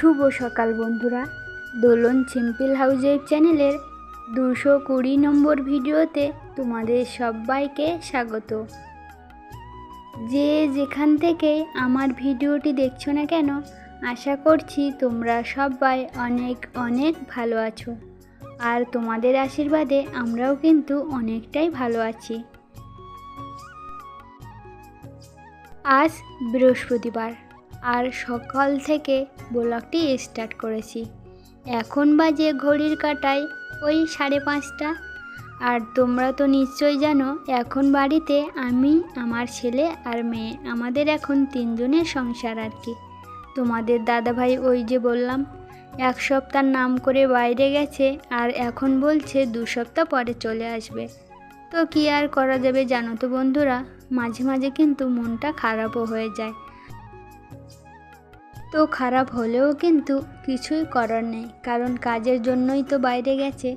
শুভ সকাল বন্ধুরা। দোলন সিম্পল হাউজের চ্যানেলের দুশো কুড়ি নম্বর ভিডিওতে তোমাদের সবাইকে স্বাগত। যে যেখান থেকে আমার ভিডিওটি দেখছ না কেন, আশা করছি তোমরা সবাই অনেক অনেক ভালো আছো। আর তোমাদের আশীর্বাদে আমরাও কিন্তু অনেকটাই ভালো আছি। আজ বৃহস্পতিবার। আর সকাল থেকে ব্লগটি স্টার্ট করেছি। এখন বাজে ঘড়ির কাটায় ওই সাড়ে পাঁচটা। আর তোমরা তো নিশ্চয়ই জানো, এখন বাড়িতে আমি, আমার ছেলে আর মেয়ে, আমাদের এখন তিনজনের সংসার আর কি। তোমাদের দাদাভাই ওই যে বললাম, এক সপ্তাহ নাম করে বাইরে গেছে আর এখন বলছে দু সপ্তাহ পরে চলে আসবে। তো কি আর করা যাবে জানো তো বন্ধুরা, মাঝে মাঝে কিন্তু মনটা খারাপও হয়ে যায়। তো খারাপ হলেও কিন্তু কিছুই করার নেই, কারণ কাজের জন্যই তো বাইরে গেছে।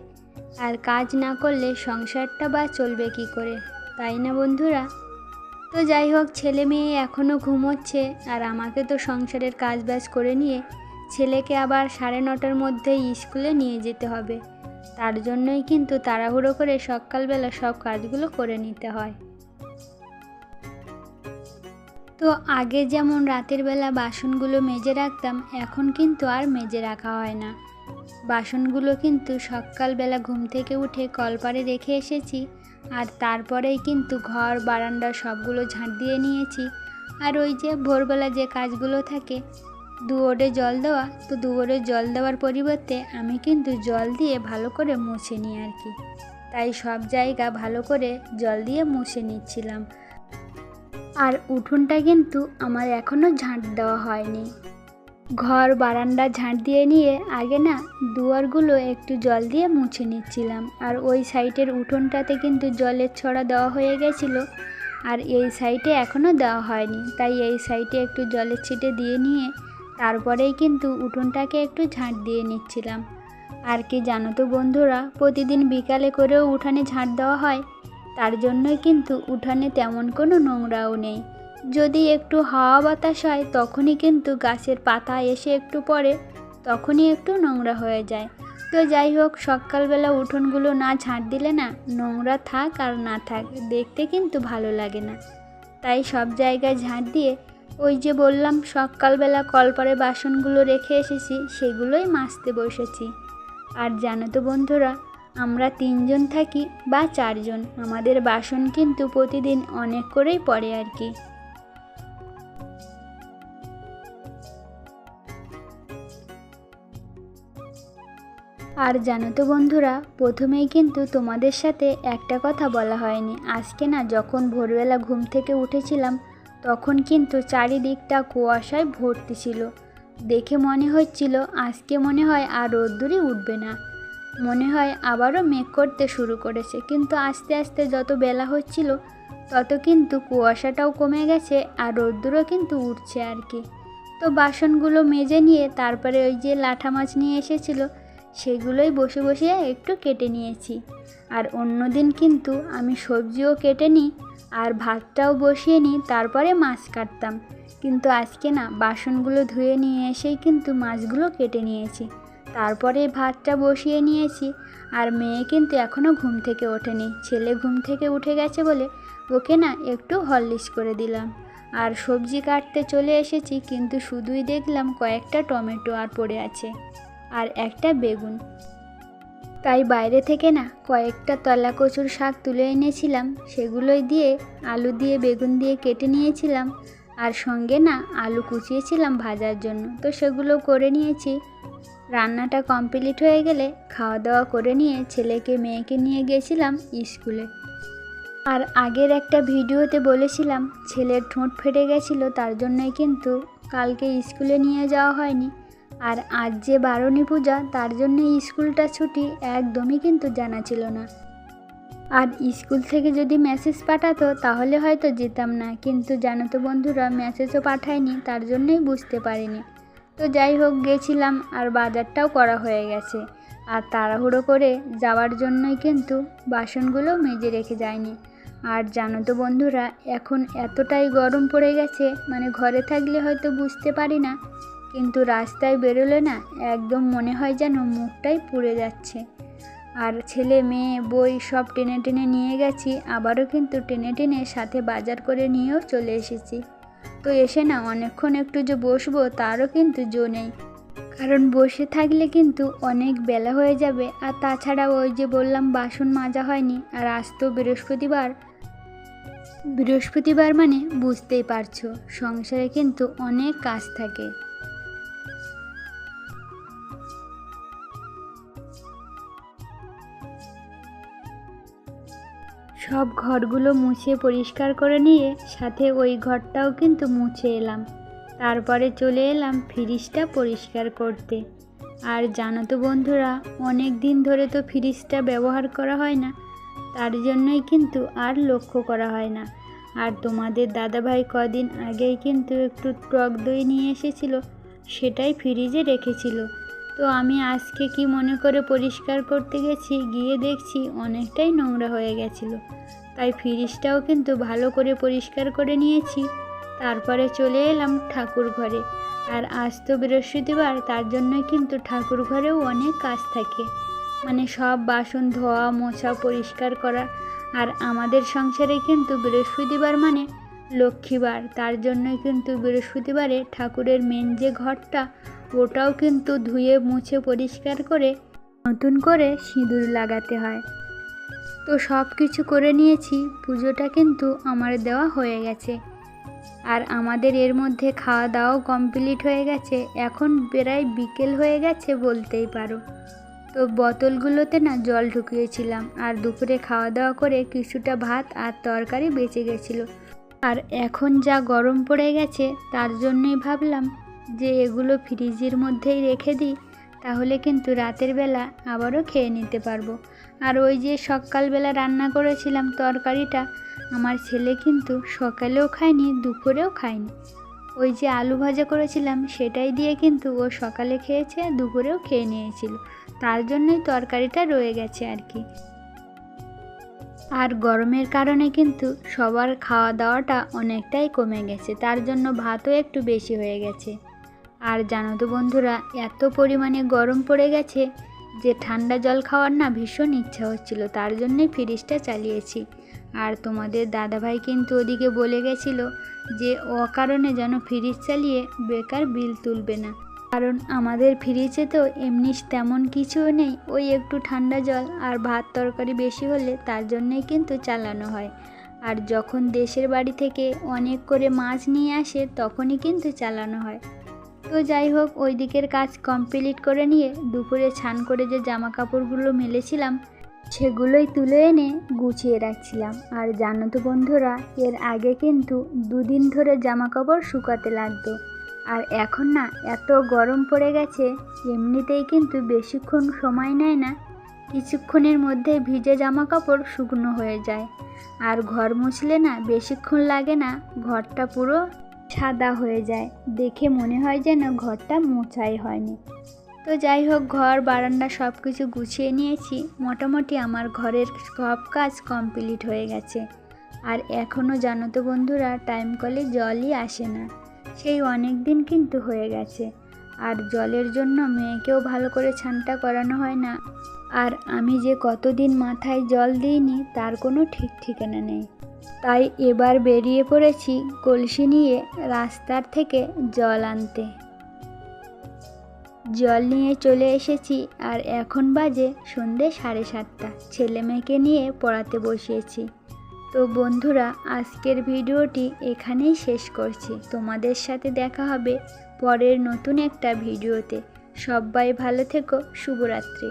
আর কাজ না করলে সংসারটা বা চলবে কি করে? তাই না বন্ধুরা? তো যাই হোক, ছেলে মেয়ে এখনও ঘুমোচ্ছে আর আমাকে তো সংসারের কাজ বাজ করে নিয়ে ছেলেকে আবার সাড়ে নটার মধ্যেই স্কুলে নিয়ে যেতে হবে। তার জন্যই কিন্তু তাড়াহুড়ো করে সকালবেলা সব কাজগুলো করে নিতে হয়। তো আগে যেমন রাতের বেলা বাসনগুলো মেজে রাখতাম, এখন কিন্তু আর মেজে রাখা হয় না। বাসনগুলো কিন্তু সকালবেলা ঘুম থেকে উঠে কলপারে রেখে এসেছি, আর তারপরেই কিন্তু ঘর, বারান্দা সবগুলো ঝাঁট দিয়ে নিয়েছি। আর ওই যে ভোরবেলা যে কাজগুলো থাকে দুয়োরে জল দেওয়া, তো দুয়োরে জল দেওয়ার পরিবর্তে আমি কিন্তু জল দিয়ে ভালো করে মুছে নিই আর কি। তাই সব জায়গা ভালো করে জল দিয়ে মুছে নিচ্ছিলাম। আর উঠোনটা কিন্তু আমার এখনও ঝাঁট দেওয়া হয়নি। ঘর বারান্দা ঝাঁট দিয়ে নিয়ে আগে না দুয়ারগুলো একটু জল দিয়ে মুছে নিচ্ছিলাম। আর ওই সাইডের উঠোনটাতে কিন্তু জলের ছড়া দেওয়া হয়ে গেছিল আর এই সাইডে এখনও দেওয়া হয়নি। তাই এই সাইডে একটু জলের ছিটে দিয়ে নিয়ে তারপরেই কিন্তু উঠোনটাকে একটু ঝাঁট দিয়ে নিচ্ছিলাম। আর কি জানো তো বন্ধুরা, প্রতিদিন বিকালে করেও উঠানে ঝাঁট দেওয়া হয়। তার জন্যই কিন্তু উঠানে তেমন কোনো নোংরাও নেই। যদি একটু হাওয়া বাতাস হয়, তখনই কিন্তু গাছের পাতা এসে একটু পড়ে, তখনই একটু নোংরা হয়ে যায়। তো যাই হোক, সকালবেলা উঠোনগুলো না ঝাঁট দিলে না নোংরা থাক আর না থাক, দেখতে কিন্তু ভালো লাগে না। তাই সব জায়গায় ঝাঁট দিয়ে ওই যে বললাম, সকালবেলা কলপারে বাসনগুলো রেখে এসেছি, সেগুলোই মাজতে বসেছি। আর জানো তো বন্ধুরা আমরা তিনজন থাকি বা চারজন, আমাদের বাসন কিন্তু প্রতিদিন অনেক করেই পড়ে আর কি। আর জানো তো বন্ধুরা, প্রথমেই কিন্তু তোমাদের সাথে একটা কথা বলা হয়নি। আজকে না যখন ভোরবেলা ঘুম থেকে উঠেছিলাম, তখন কিন্তু চারিদিকটা কুয়াশায় ভর্তি ছিল। দেখে মনে হচ্ছিল আজকে মনে হয় আর রোদ্দুরই উঠবে না। মনে হয় আবারও মেঘ করতে শুরু করেছে। কিন্তু আস্তে আস্তে যত বেলা হচ্ছিল, তত কিন্তু কুয়াশাটাও কমে গেছে আর রোদ্দুরও কিন্তু উঠছে আর কি। তো বাসনগুলো মেজে নিয়ে তারপরে ওই যে লাঠা মাছ নিয়ে এসেছিল, সেগুলোই বসে বসে একটু কেটে নিয়েছি। আর অন্য দিন কিন্তু আমি সবজিও কেটে নিই আর ভাতটাও বসিয়ে নিই, তারপরে মাছ কাটতাম। কিন্তু আজকে না, বাসনগুলো ধুয়ে নিয়ে এসেই কিন্তু মাছগুলো কেটে নিয়েছি। তারপরে ভাতটা বসিয়ে নিয়েছি। আর মেয়ে কিন্তু এখনও ঘুম থেকে ওঠেনি। ছেলে ঘুম থেকে উঠে গেছে বলে ওকে না একটু হরলিক্স করে দিলাম। আর সবজি কাটতে চলে এসেছি, কিন্তু শুধুই দেখলাম কয়েকটা টমেটো আর পড়ে আছে। আর একটা বেগুন। তাই বাইরে থেকে না কয়েকটা তলা কচুর শাক তুলে এনেছিলাম। সেগুলোই দিয়ে আলু দিয়ে বেগুন দিয়ে কেটে নিয়েছিলাম। আর সঙ্গে না আলু কুচিয়েছিলাম ভাজার জন্য। তো সেগুলো করে নিয়েছি। রান্নাটা কমপ্লিট হয়ে গেলে খাওয়া দাওয়া করে নিয়ে ছেলেকে, মেয়েকে নিয়ে গেছিলাম স্কুলে। আর আগের একটা ভিডিওতে বলেছিলাম, ছেলের ঠোঁট ফেটে গেছিল, তার জন্যই কিন্তু কালকে স্কুলে নিয়ে যাওয়া হয়নি। আর আজ যে বারণী পূজা, তার জন্য স্কুলটা ছুটি একদমই কিন্তু জানা ছিল না। আর স্কুল থেকে যদি মেসেজ পাঠাতো, তাহলে হয়তো যেতাম না। কিন্তু জানো তো বন্ধুরা, মেসেজও পাঠায়নি, তার জন্যই বুঝতে পারিনি। তো যাই হোক, গেছিলাম আর বাজারটাও করা হয়ে গেছে। আর তাড়াহুড়ো করে যাওয়ার জন্যই কিন্তু বাসনগুলো মেজে রেখে যায়নি আর জানো তো বন্ধুরা, এখন এতটাই গরম পড়ে গেছে মানে ঘরে থাকলে হয়তো বুঝতে পারি না, কিন্তু রাস্তায় বেরোলে না একদম মনে হয় যেন মুখটাই পুড়ে যাচ্ছে। আর ছেলে, মেয়ে, বই সব টেনে টেনে নিয়ে গেছি, আবারও কিন্তু টেনে টেনে সাথে বাজার করে নিয়েও চলে এসেছি। তো এসে না অনেকক্ষণ একটু যে বসবো তারও কিন্তু জো নেই। কারণ বসে থাকলে কিন্তু অনেক বেলা হয়ে যাবে আর তাছাড়া ওই যে বললাম বাসন মাজা হয়নি আর আজ তো বৃহস্পতিবার। বৃহস্পতিবার মানে বুঝতেই পারছ, সংসারে কিন্তু অনেক কাজ থাকে। সব ঘরগুলো মুছে পরিষ্কার করে নিয়ে সাথে ওই ঘরটাও কিন্তু মুছে এলাম। তারপরে চলে এলাম ফ্রিজটা পরিষ্কার করতে। আর জানো তো বন্ধুরা, অনেক দিন ধরে তো ফ্রিজটা ব্যবহার করা হয় না। তার জন্যই কিন্তু আর লক্ষ্য করা হয় না। আর তোমাদের দাদাভাই কদিন আগেই কিন্তু একটু টক দই নিয়ে এসেছিল, সেটাই ফ্রিজে রেখেছিল। তো আমি আজকে কি মনে করে পরিষ্কার করতে গেছি? গিয়ে দেখছি অনেকটাই নোংরা হয়ে গেছিল। তাই ফ্রিজটাও কিন্তু ভালো করে পরিষ্কার করে নিয়েছি। তারপরে চলে এলাম ঠাকুর ঘরে। আর আজ তো বৃহস্পতিবার, তার জন্যই কিন্তু ঠাকুর ঘরেও অনেক কাজ থাকে। মানে সব বাসন ধোয়া, মোছা, পরিষ্কার করা। আর আমাদের সংসারে কিন্তু বৃহস্পতিবার মানে লক্ষ্মীবার। তার জন্যই কিন্তু বৃহস্পতিবারে ঠাকুরের মেন যে ঘরটা ওটাও কিন্তু ধুয়ে মুছে পরিষ্কার করে নতুন করে সিঁদুর লাগাতে হয়। তো সব কিছু করে নিয়েছি, পুজোটা কিন্তু আমার দেওয়া হয়ে গেছে। আর আমাদের এর মধ্যে খাওয়া দাওয়াও কমপ্লিট হয়ে গেছে। এখন প্রায় বিকেল হয়ে গেছে বলতেই পারো। তো বোতলগুলোতে না জল ঢুকিয়েছিলাম আর দুপুরে খাওয়া দাওয়া করে কিছুটা ভাত আর তরকারি বেঁচে গেছিল। আর এখন যা গরম পড়ে গেছে তার জন্যই ভাবলাম যে এগুলো ফ্রিজের মধ্যেই রেখে দিই, তাহলে কিন্তু রাতের বেলা আবারও খেয়ে নিতে পারব। আর ওই যে সকালবেলা রান্না করেছিলাম তরকারিটা, আমার ছেলে কিন্তু সকালেও খায়নি, দুপুরেও খায়নি। ওই যে আলু ভাজা করেছিলাম, সেটাই দিয়ে কিন্তু ও সকালে খেয়েছে, দুপুরেও খেয়ে নিয়েছিল। তার জন্যই তরকারিটা রয়ে গেছে আর কি। আর গরমের কারণে কিন্তু সবার খাওয়া দাওয়াটা অনেকটাই কমে গেছে, তার জন্য ভাতও একটু বেশি হয়ে গেছে। আর জানো তো বন্ধুরা, এত পরিমাণে গরম পড়ে গেছে যে ঠান্ডা জল খাওয়ার না ভীষণ ইচ্ছা হচ্ছিল, তার জন্যই ফ্রিজটা চালিয়েছি। আর তোমাদের দাদাভাই কিন্তু ওদিকে বলে গেছিল যে অকারণে যেন ফ্রিজ চালিয়ে বেকার বিল তুলবে না। কারণ আমাদের ফ্রিজে তো এমনি তেমন কিছুও নেই, ওই একটু ঠান্ডা জল আর ভাত তরকারি বেশি হলে তার জন্যই কিন্তু চালানো হয়। আর যখন দেশের বাড়ি থেকে অনেক করে মাছ নিয়ে আসে, তখনই কিন্তু চালানো হয়। তো যাই হোক, ওই দিকের কাজ কমপ্লিট করে নিয়ে দুপুরে ছান করে যে জামা কাপড়গুলো মেলেছিলাম, সেগুলোই তুলে এনে গুছিয়ে রাখছিলাম। আর জানো তো বন্ধুরা, এর আগে কিন্তু দুদিন ধরে জামা কাপড় শুকাতে লাগতো। আর এখন না, এত গরম পড়ে গেছে, এমনিতেই কিন্তু বেশিক্ষণ সময় নেয় না, কিছুক্ষণের মধ্যে ভিজে জামা কাপড় শুকনো হয়ে যায়। আর ঘর মুছলে না, বেশিক্ষণ লাগে না, ঘরটা পুরো সাদা হয়ে যায়। দেখে মনে হয় যেন ঘরটা মোছাই হয়নি। তো যাই হোক, ঘর, বারান্দা সব কিছু গুছিয়ে নিয়েছি। মোটামুটি আমার ঘরের সব কাজ কমপ্লিট হয়ে গেছে। আর এখনও জানো তো বন্ধুরা, টাইম কলে জলই আসে না। সেই অনেক দিন কিন্তু হয়ে গেছে। আর জলের জন্য মেয়েকেও ভালো করে ছানটা করানো হয় না। আর আমি যে কতদিন মাথায় জল দিইনি, তার কোনো ঠিক ঠিকানা নেই। তাই এবার বেরিয়ে পড়েছি কলসি নিয়ে রাস্তার থেকে জল আনতে। জল নিয়ে চলে এসেছি আর এখন বাজে সন্ধে সাড়ে সাতটা। ছেলে মেয়েকে নিয়ে পড়াতে বসিয়েছি। তো বন্ধুরা, আজকের ভিডিওটি এখানেই শেষ করছি। তোমাদের সাথে দেখা হবে পরের নতুন একটা ভিডিওতে। সবাই ভালো থেকো, শুভরাত্রি।